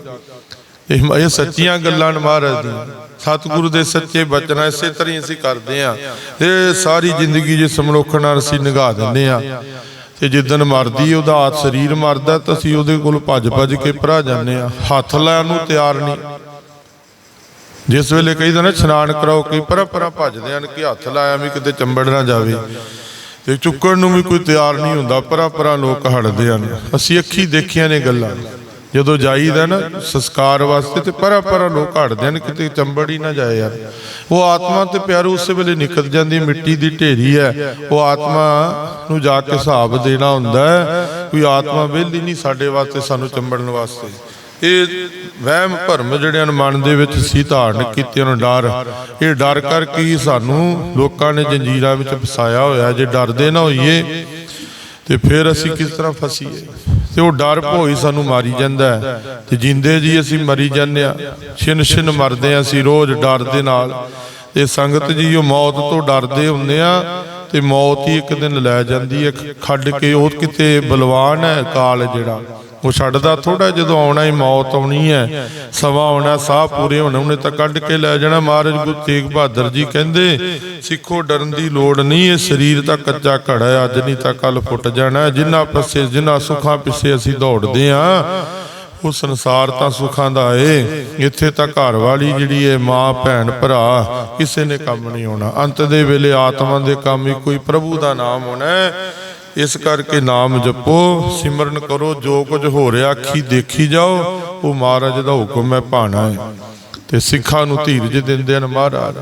S1: ਇਹ ਇਹ ਸੱਚੀਆਂ ਗੱਲਾਂ ਨੇ ਮਹਾਰਾਜ। ਦੀਆਂ ਸਤਿਗੁਰੂ ਦੇ ਸੱਚੇ ਬਚਨ ਇਸੇ ਤਰ੍ਹਾਂ ਹੀ ਅਸੀਂ ਕਰਦੇ ਆ ਇਹ ਸਾਰੀ ਜ਼ਿੰਦਗੀ ਜੇ ਸਮਲੋਖਣ ਨਾਲ ਅਸੀਂ ਨਿਭਾ ਦਿੰਦੇ ਆ ਤੇ ਜਿੱਦਨ ਮਰਦੀ ਉਹਦਾ ਆਤ ਸਰੀਰ ਮਰਦਾ ਤਾਂ ਅਸੀਂ ਉਹਦੇ ਕੋਲ ਭੱਜ ਭੱਜ ਕੇ ਭਰਾ ਜਾਂਦੇ ਆ ਹੱਥ ਲਾਉਣ ਨੂੰ ਤਿਆਰ ਨਹੀਂ। ਜਿਸ ਵੇਲੇ ਕਹੀਦਾ ਨਾ ਇਸ਼ਨਾਨ ਕਰਾਓ, ਕਈ ਪਰਾਂ ਪਰਾਂ ਭੱਜਦੇ ਹਨ ਕਿ ਹੱਥ ਲਾਇਆ ਵੀ ਕਿਤੇ ਚੰਬੜ ਨਾ ਜਾਵੇ। ਤੇ ਚੁੱਕਣ ਨੂੰ ਵੀ ਕੋਈ ਤਿਆਰ ਨਹੀਂ ਹੁੰਦਾ ਪਰਾਂ ਪਰਾਂ ਲੋਕ ਹਟਦੇ ਹਨ। ਅਸੀਂ ਅੱਖੀ ਦੇਖੀਆਂ ਨੇ ਗੱਲਾਂ। ਜਦੋਂ ਜਾਈਦਾ ਨਾ, ਸੰਸਕਾਰ ਵਾਸਤੇ ਤੇ ਪਰਾਂ ਪਰਾਂ ਲੋਕ ਹਟਦੇ ਹਨ, ਕਿਤੇ ਚੰਬੜ ਹੀ ਨਾ ਜਾਏ ਯਾਰ। ਉਹ ਆਤਮਾ ਤੇ ਪਿਆਰੂ ਉਸੇ ਵੇਲੇ ਨਿਕਲ ਜਾਂਦੀ, ਮਿੱਟੀ ਦੀ ਢੇਰੀ ਹੈ। ਉਹ ਆਤਮਾ ਨੂੰ ਜਾ ਕੇ ਹਿਸਾਬ ਦੇਣਾ ਹੁੰਦਾ ਕੋਈ ਆਤਮਾ ਵਿਹਲੀ ਨਹੀਂ ਸਾਡੇ ਵਾਸਤੇ, ਸਾਨੂੰ ਚੰਬੜਨ ਵਾਸਤੇ। ਇਹ ਵਹਿਮ ਭਰਮ ਜਿਹੜਿਆਂ ਨੂੰ ਮਨ ਦੇ ਵਿੱਚ ਸੀ ਧਾਰਨ ਕੀਤੇ ਨੂੰ ਡਰ। ਇਹ ਡਰ ਕਰਕੇ ਹੀ ਸਾਨੂੰ ਲੋਕਾਂ ਨੇ ਜੰਜੀਰਾਂ ਵਿੱਚ ਫਸਾਇਆ ਹੋਇਆ। ਜੇ ਡਰਦੇ ਨਾ ਹੋਈਏ, ਤੇ ਫਿਰ ਅਸੀਂ ਕਿਸ ਤਰ੍ਹਾਂ ਫਸੀਏ? ਤੇ ਉਹ ਡਰ ਭੋਈ ਸਾਨੂੰ ਮਾਰੀ ਜਾਂਦਾ ਹੈ। ਤੇ ਜਿੰਦੇ ਜੀ ਅਸੀਂ ਮਰੀ ਜਾਂਦੇ ਆ ਛਿਨ ਛਿਨ ਮਰਦੇ ਆ ਅਸੀਂ ਰੋਜ਼ ਡਰ ਦੇ ਨਾਲ। ਤੇ ਸੰਗਤ ਜੀ, ਉਹ ਮੌਤ ਤੋਂ ਡਰਦੇ ਹੁੰਦੇ ਆ ਤੇ ਮੌਤ ਹੀ ਇੱਕ ਦਿਨ ਲੈ ਜਾਂਦੀ ਹੈ, ਖੱਡ ਕੇ ਉਹ ਕਿਤੇ ਬਲਵਾਨ ਹੈ ਕਾਲ ਜਿਹੜਾ। ਉਹ ਛੱਡਦਾ ਥੋੜਾ ਜਦੋਂ ਆਉਣਾ ਹੀ ਮੌਤ ਆਉਣੀ ਹੈ। ਸਵਾ ਆਉਣਾ, ਸਾਹ ਪੂਰੇ ਹੋਣੇ, ਉਹਨੇ ਤਾਂ ਕੱਢ ਕੇ ਲੈ ਜਾਣਾ। ਮਹਾਰਾਜ ਗੁਰੂ ਤੇਗ ਬਹਾਦਰ ਜੀ ਕਹਿੰਦੇ, ਸਿੱਖੋ, ਡਰਨ ਦੀ ਲੋੜ ਨਹੀਂ, ਇਹ ਸਰੀਰ ਤਾਂ ਕੱਚਾ ਘੜਾ ਹੈ, ਅੱਜ ਨਹੀਂ ਤਾਂ ਕੱਲ ਫੁੱਟ ਜਾਣਾ ਜਿੰਨਾ ਪੱਸੇ, ਜਿੰਨਾ ਸੁੱਖਾਂ ਪਿੱਛੇ ਅਸੀਂ ਦੌੜਦੇ ਆਂ ਉਹ ਸੰਸਾਰ ਤਾਂ ਸੁੱਖਾਂ ਦਾ ਏ। ਇੱਥੇ ਤਾਂ ਘਰ ਵਾਲੀ ਜਿਹੜੀ ਏ, ਮਾਂ, ਭੈਣ, ਭਰਾ, ਕਿਸੇ ਨੇ ਕੰਮ ਨਹੀਂ ਆਉਣਾ ਅੰਤ ਦੇ ਵੇਲੇ ਆਤਮਾ ਦੇ ਕੰਮ ਹੀ ਕੋਈ ਪ੍ਰਭੂ ਦਾ ਨਾਮ ਹੋਣਾ ਇਸ ਕਰਕੇ ਨਾਮ ਜਪੋ, ਸਿਮਰਨ ਕਰੋ, ਜੋ ਕੁਝ ਹੋ ਰਿਹਾ, ਅੱਖੀ ਦੇਖੀ ਜਾਓ, ਉਹ ਮਹਾਰਾਜ ਦਾ ਹੁਕਮ ਹੈ, ਭਾਣਾ ਹੈ। ਤੇ ਸਿੱਖਾਂ ਨੂੰ ਧੀਰਜ ਦਿੰਦੇ ਹਨ ਮਹਾਰਾਜ।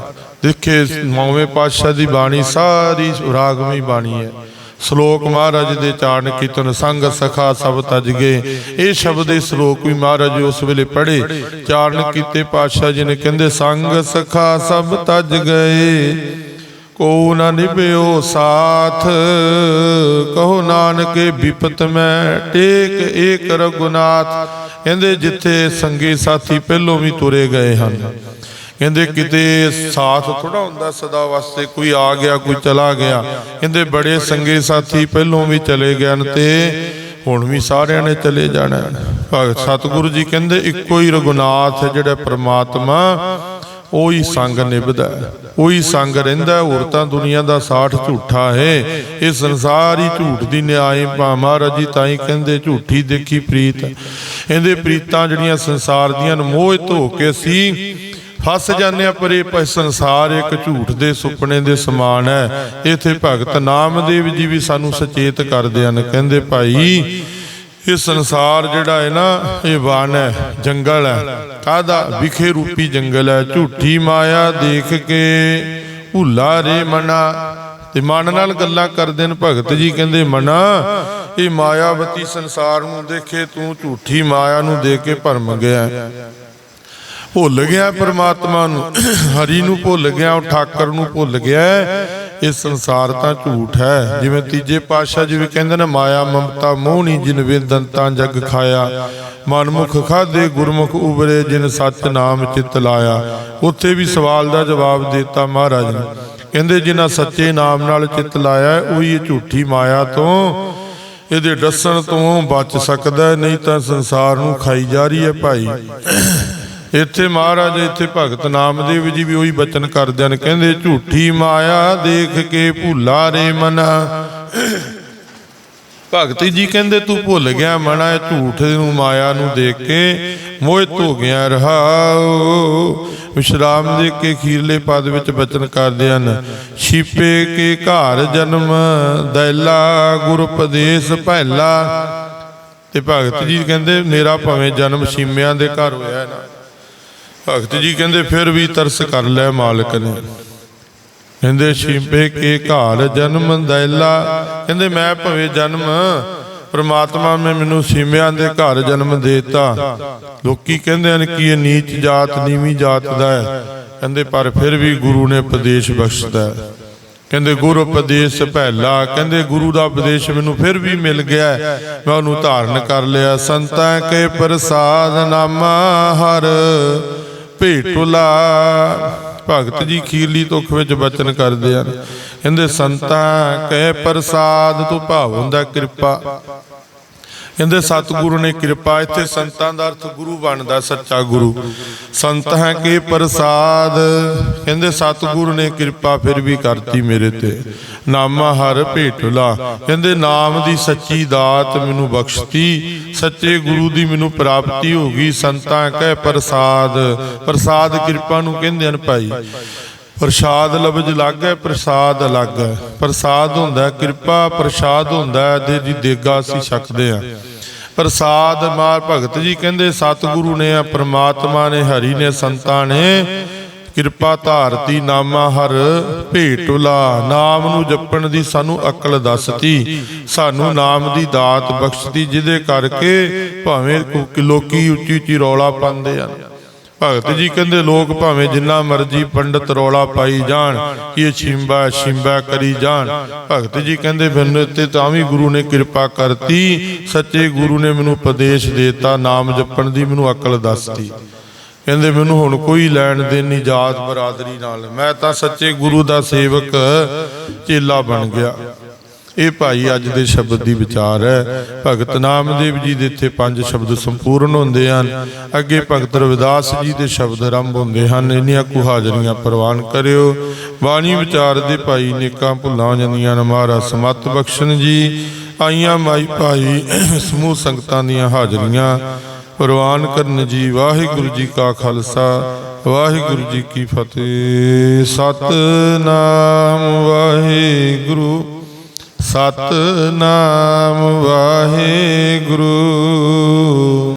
S1: ਦੇਖੇ, ਨੌਵੇਂ ਪਾਤਸ਼ਾਹ ਦੀ ਬਾਣੀ, ਸਾਰੀ ਰਾਗਮਈ ਬਾਣੀ ਹੈ। ਸ਼ਲੋਕ ਮਹਾਰਾਜ ਦੇ ਚਾਰਨ ਕੀਰਤਨ, ਸੰਗ ਸਖਾ ਸਭ ਤਜ ਗਏ। ਇਹ ਸ਼ਬਦ ਇਹ ਸ਼ਲੋਕ ਵੀ ਮਹਾਰਾਜ ਉਸ ਵੇਲੇ ਪੜ੍ਹੇ। ਚਾਰਨ ਕੀਤੇ ਪਾਤਸ਼ਾਹ ਜੀ ਨੇ ਕਹਿੰਦੇ, ਸੰਗ ਸਖਾ ਸਭ ਤਜ ਗਏ। ਕੋ ਨ ਨਿਭਿਓ ਸਾਥ, ਕਹੋ ਨਾਨਕੇ ਵਿਪਤ ਮੈਂ, ਟੇਕ ਏਕ ਰਗੁਨਾਥ ਕਹਿੰਦੇ ਜਿੱਥੇ ਸੰਗੀ ਸਾਥੀ ਪਹਿਲੋਂ ਵੀ ਤੁਰੇ ਗਏ ਹਨ। ਕਹਿੰਦੇ ਕਿਤੇ ਸਾਥ ਥੋੜਾ ਹੁੰਦਾ ਸਦਾ ਵਾਸਤੇ, ਕੋਈ ਆ ਗਿਆ, ਕੋਈ ਚਲਾ ਗਿਆ। ਕਹਿੰਦੇ ਬੜੇ ਸੰਗੇ ਸਾਥੀ ਪਹਿਲੋਂ ਵੀ ਚਲੇ ਗਏ ਹਨ ਤੇ ਹੁਣ ਵੀ ਸਾਰਿਆਂ ਨੇ ਚਲੇ ਜਾਣਾ ਭਗਤ ਸਤਿਗੁਰੂ ਜੀ ਕਹਿੰਦੇ, ਇੱਕੋ ਹੀ ਰਗੁਨਾਥ ਹੈ ਜਿਹੜਾ ਪ੍ਰਮਾਤਮਾ ਉਹੀ ਸੰਗ ਨਿਭਦਾ ਉਹੀ ਸੰਗ ਰਹਿੰਦਾ ਹੋਰ ਤਾਂ ਦੁਨੀਆ ਦਾ ਸਾਠ ਝੂਠਾ ਹੈ। ਇਹ ਸੰਸਾਰ ਹੀ ਝੂਠ ਦੀ ਨਿਆਏ ਪਾ ਮਹਾਰਾਜ ਜੀ ਤਾਂ ਹੀ ਕਹਿੰਦੇ, ਝੂਠੀ ਦੇਖੀ ਪ੍ਰੀਤ। ਇਹਦੇ ਪ੍ਰੀਤਾਂ ਜਿਹੜੀਆਂ ਸੰਸਾਰ ਦੀਆਂ ਨੂੰ ਧੋ ਕੇ ਅਸੀਂ ਫਸ ਜਾਂਦੇ ਆ ਪਰ ਇਹ ਪ- ਸੰਸਾਰ ਇੱਕ ਝੂਠ ਦੇ ਸੁਪਨੇ ਦੇ ਸਮਾਨ ਹੈ। ਇਥੇ ਭਗਤ ਨਾਮਦੇਵ ਜੀ ਵੀ ਸਾਨੂੰ ਸਚੇਤ ਕਰਦੇ ਹਨ। ਕਹਿੰਦੇ, ਭਾਈ ਇਹ ਸੰਸਾਰ ਜਿਹੜਾ ਹੈ ਨਾ, ਇਹ ਵਨ ਹੈ, ਜੰਗਲ ਹੈ। ਕਾਦਾ ਵਿਖੇ ਰੂਪੀ ਜੰਗਲ ਹੈ। ਝੂਠੀ ਮਾਇਆ ਦੇਖ ਕੇ ਭੁੱਲਾ ਰੇ ਮਨਾ। ਤੇ ਮਨ ਨਾਲ ਗੱਲਾਂ ਕਰਦੇ ਨੇ ਭਗਤ ਜੀ, ਕਹਿੰਦੇ, ਮਨਾ, ਇਹ ਮਾਇਆਵਤੀ ਸੰਸਾਰ ਨੂੰ ਦੇਖੇ, ਤੂੰ ਝੂਠੀ ਮਾਇਆ ਨੂੰ ਦੇਖ ਕੇ ਭਰਮ ਗਿਆ ਭੁੱਲ ਗਿਆ ਪਰਮਾਤਮਾ ਨੂੰ। ਹਰੀ ਨੂੰ ਭੁੱਲ ਗਿਆ, ਉਹ ਠਾਕਰ ਨੂੰ ਭੁੱਲ ਗਿਆ ਇਹ ਸੰਸਾਰ ਤਾਂ ਝੂਠ ਹੈ। ਜਿਵੇਂ ਤੀਜੇ ਪਾਤਸ਼ਾਹ ਜੀ ਕਹਿੰਦੇ ਨੇ, ਮਾਇਆ, ਮਮਤਾ, ਮੋਹ ਨਹੀਂ ਜਿਨ ਵੇਦੰਤਾਂ ਜਗ ਖਾਇਆ। ਮਨਮੁਖ ਖਾਦੇ ਗੁਰਮੁਖ ਉਬਰੇ ਜਿਨ ਸੱਚ ਨਾਮ ਚਿਤ ਲਾਇਆ। ਉੱਥੇ ਵੀ ਸਵਾਲ ਦਾ ਜਵਾਬ ਦਿੱਤਾ ਮਹਾਰਾਜ ਨੇ। ਕਹਿੰਦੇ ਜਿਨ੍ਹਾਂ ਸੱਚੇ ਨਾਮ ਨਾਲ ਚਿਤ ਲਾਇਆ ਉਹੀ ਝੂਠੀ ਮਾਇਆ ਤੋਂ, ਇਹਦੇ ਡੱਸਣ ਤੋਂ ਬਚ ਸਕਦਾ ਨਹੀਂ ਤਾਂ ਸੰਸਾਰ ਨੂੰ ਖਾਈ ਜਾ ਰਹੀ ਹੈ ਭਾਈ। ਇੱਥੇ ਮਹਾਰਾਜ, ਇੱਥੇ ਭਗਤ ਨਾਮਦੇਵ ਜੀ ਵੀ ਉਹੀ ਬਚਨ ਕਰਦੇ ਹਨ, ਕਹਿੰਦੇ, ਝੂਠੀ ਮਾਇਆ ਦੇਖ ਕੇ ਭੁੱਲਾ ਰੇ ਮਨ। ਭਗਤ ਜੀ ਕਹਿੰਦੇ, ਤੂੰ ਭੁੱਲ ਗਿਆ ਮਨਾ, ਇਹ ਝੂਠ ਨੂੰ, ਮਾਇਆ ਨੂੰ ਦੇਖ ਕੇ ਮੋਹਿਤ ਹੋ ਗਿਆ ਰਹਾਉ ਵਿਸ਼ਰਾਮ ਦੇ ਕੇ ਖੀਰਲੇ ਪਦ ਵਿੱਚ ਬਚਨ ਕਰਦੇ ਹਨ, ਛਿਪੇ ਕੇ ਘਰ ਜਨਮ ਦੈਲਾ ਗੁਰ ਉਪਦੇਸ਼ ਪਹਿਲਾ ਤੇ ਭਗਤ ਜੀ ਕਹਿੰਦੇ, ਮੇਰਾ ਭਾਵੇਂ ਜਨਮ ਸੀਮਿਆਂ ਦੇ ਘਰ ਹੋਇਆ ਨਾ। ਭਗਤ ਜੀ ਕਹਿੰਦੇ, ਫਿਰ ਵੀ ਤਰਸ ਕਰ ਲੈ ਮਾਲਕ ਨੇ। ਕਹਿੰਦੇ, ਛਿਪੇ ਕੇ ਘਰ ਜਨਮ ਦੈਲਾ ਕਹਿੰਦੇ, ਮੈਂ ਭਵੇਂ ਜਨਮ, ਪ੍ਰਮਾਤਮਾ ਨੇ ਮੈਨੂੰ ਸੀਮਿਆਂ ਦੇ ਘਰ ਜਨਮ ਦੇਤਾ। ਲੋਕੀ ਕਹਿੰਦੇ ਹਨ ਕਿ ਇਹ ਨੀਚ ਜਾਤ, ਨੀਵੀਂ ਜਾਤ ਦਾ ਹੈ। ਕਹਿੰਦੇ, ਪਰ ਫਿਰ ਵੀ ਗੁਰੂ ਨੇ ਉਪਦੇਸ਼ ਬਖਸ਼ਦਾ ਹੈ। ਕਹਿੰਦੇ, ਗੁਰੂ ਉਪਦੇਸ਼ ਪਹਿਲਾ ਕਹਿੰਦੇ, ਗੁਰੂ ਦਾ ਉਪਦੇਸ਼ ਮੈਨੂੰ ਫਿਰ ਵੀ ਮਿਲ ਗਿਆ ਮੈਂ ਉਹਨੂੰ ਧਾਰਨ ਕਰ ਲਿਆ। ਸੰਤਾਂ ਕੇ ਪ੍ਰਸਾਦ ਨਾਮਾ ਹਰ ਭੇਟੁਲਾ ਭਗਤ ਜੀ ਖੀਰਲੀ ਤੁਖ ਵਿੱਚ ਬਚਨ ਕਰਦੇ ਹਨ। ਕਹਿੰਦੇ, ਸੰਤਾਂ, ਕਹਿ ਪ੍ਰਸਾਦ, ਤੂੰ ਭਾਵ ਹੁੰਦਾ ਕਿਰਪਾ। ਕਹਿੰਦੇ, ਸਤਿਗੁਰੂ ਨੇ ਕਿਰਪਾ ਇੱਥੇ ਸੰਤਾਂ ਦਾ ਅਰਥ ਗੁਰੂ ਬਣਦਾ, ਸੱਚਾ ਗੁਰੂ। ਸੰਤ ਹੈ ਕਿ ਪ੍ਰਸਾਦ? ਕਹਿੰਦੇ, ਸਤਿਗੁਰੂ ਨੇ ਕਿਰਪਾ ਫਿਰ ਵੀ ਕਰਤੀ ਮੇਰੇ ਤੇ। ਨਾਮਾ ਹਰ ਭੇਟਲਾ। ਕਹਿੰਦੇ, ਨਾਮ ਦੀ ਸੱਚੀ ਦਾਤ ਮੈਨੂੰ ਬਖਸ਼ਤੀ। ਸੱਚੇ ਗੁਰੂ ਦੀ ਮੈਨੂੰ ਪ੍ਰਾਪਤੀ ਹੋ ਗਈ। ਸੰਤਾਂ ਕਹਿ ਪ੍ਰਸਾਦ। ਪ੍ਰਸਾਦ ਕਿਰਪਾ ਨੂੰ ਕਹਿੰਦੇ ਹਨ ਭਾਈ। ਪ੍ਰਸਾਦ ਲਫ਼ਜ਼ ਅਲੱਗ ਹੈ ਪ੍ਰਸਾਦ ਅਲੱਗ ਹੈ ਪ੍ਰਸਾਦ ਹੁੰਦਾ ਕਿਰਪਾ, ਪ੍ਰਸਾਦ ਹੁੰਦਾ ਦੇ ਜੀ ਦੇਗਾ ਅਸੀਂ ਛਕਦੇ ਆ ਪ੍ਰਸਾਦ ਮਾਰ ਭਗਤ ਜੀ ਕਹਿੰਦੇ, ਸਤਿਗੁਰੂ ਨੇ ਆ ਪ੍ਰਮਾਤਮਾ ਨੇ, ਹਰੀ ਨੇ, ਸੰਤਾਂ ਨੇ, ਕਿਰਪਾ ਧਾਰਤੀ ਨਾਮਾ ਹਰ ਭੇਟੁਲਾ ਨਾਮ ਨੂੰ ਜਪਣ ਦੀ ਸਾਨੂੰ ਅਕਲ ਦੱਸਤੀ। ਸਾਨੂੰ ਨਾਮ ਦੀ ਦਾਤ ਬਖਸ਼ਤੀ, ਜਿਹਦੇ ਕਰਕੇ ਭਾਵੇਂ ਲੋਕੀ ਉੱਚੀ ਉੱਚੀ ਰੌਲਾ ਪਾਉਂਦੇ ਆ ਭਗਤ ਜੀ ਕਹਿੰਦੇ, ਲੋਕ ਭਾਵੇਂ ਜਿੰਨਾ ਮਰਜ਼ੀ ਪੰਡਤ ਰੌਲਾ ਪਾਈ ਜਾਣ, ਇਹ ਛਿੰਬਾ ਛਿੰਬਾ ਕਰੀ ਜਾਣ। ਭਗਤ ਜੀ ਕਹਿੰਦੇ, ਮੈਨੂੰ ਤੇ ਤਾਂ ਵੀ ਗੁਰੂ ਨੇ ਕਿਰਪਾ ਕਰਤੀ, ਸੱਚੇ ਗੁਰੂ ਨੇ ਮੈਨੂੰ ਉਪਦੇਸ਼ ਦਿੱਤਾ, ਨਾਮ ਜਪਣ ਦੀ ਮੈਨੂੰ ਅਕਲ ਦੱਸਤੀ। ਕਹਿੰਦੇ, ਮੈਨੂੰ ਹੁਣ ਕੋਈ ਲੈਣ ਦੇਣ ਨਹੀਂ, ਜਾਤ ਬਰਾਦਰੀ ਨਾਲ। ਮੈਂ ਤਾਂ ਸੱਚੇ ਗੁਰੂ ਦਾ ਸੇਵਕ, ਚੇਲਾ ਬਣ ਗਿਆ। ਇਹ ਭਾਈ ਅੱਜ ਦੇ ਸ਼ਬਦ ਦੀ ਵਿਚਾਰ ਹੈ। ਭਗਤ ਨਾਮਦੇਵ ਜੀ ਦੇ ਇੱਥੇ ਪੰਜ ਸ਼ਬਦ ਸੰਪੂਰਨ ਹੁੰਦੇ ਹਨ। ਅੱਗੇ ਭਗਤ ਰਵਿਦਾਸ ਜੀ ਦੇ ਸ਼ਬਦ ਆਰੰਭ ਹੁੰਦੇ ਹਨ। ਇੰਨੀਆਂ ਕੁ ਹਾਜ਼ਰੀਆਂ ਪ੍ਰਵਾਨ ਕਰਿਓ। ਬਾਣੀ ਵਿਚਾਰ ਦੇ ਭਾਈ ਨੇਕਾਂ ਭੁੱਲਾਂ ਜਾਂਦੀਆਂ ਨੇ। ਮਹਾਰਾਜ ਸਮਤ ਬਖਸ਼ਣ ਜੀ। ਆਈਆਂ ਮਾਈ ਭਾਈ ਸਮੂਹ ਸੰਗਤਾਂ ਦੀਆਂ ਹਾਜ਼ਰੀਆਂ ਪ੍ਰਵਾਨ ਕਰਨ ਜੀ। ਵਾਹਿਗੁਰੂ ਜੀ ਕਾ ਖਾਲਸਾ। ਵਾਹਿਗੁਰੂ ਜੀ ਕੀ ਫਤਿਹ। ਸਤਨਾਮ ਵਾਹਿਗੁਰੂ। ਸਤਨਾਮ ਵਾਹਿਗੁਰੂ।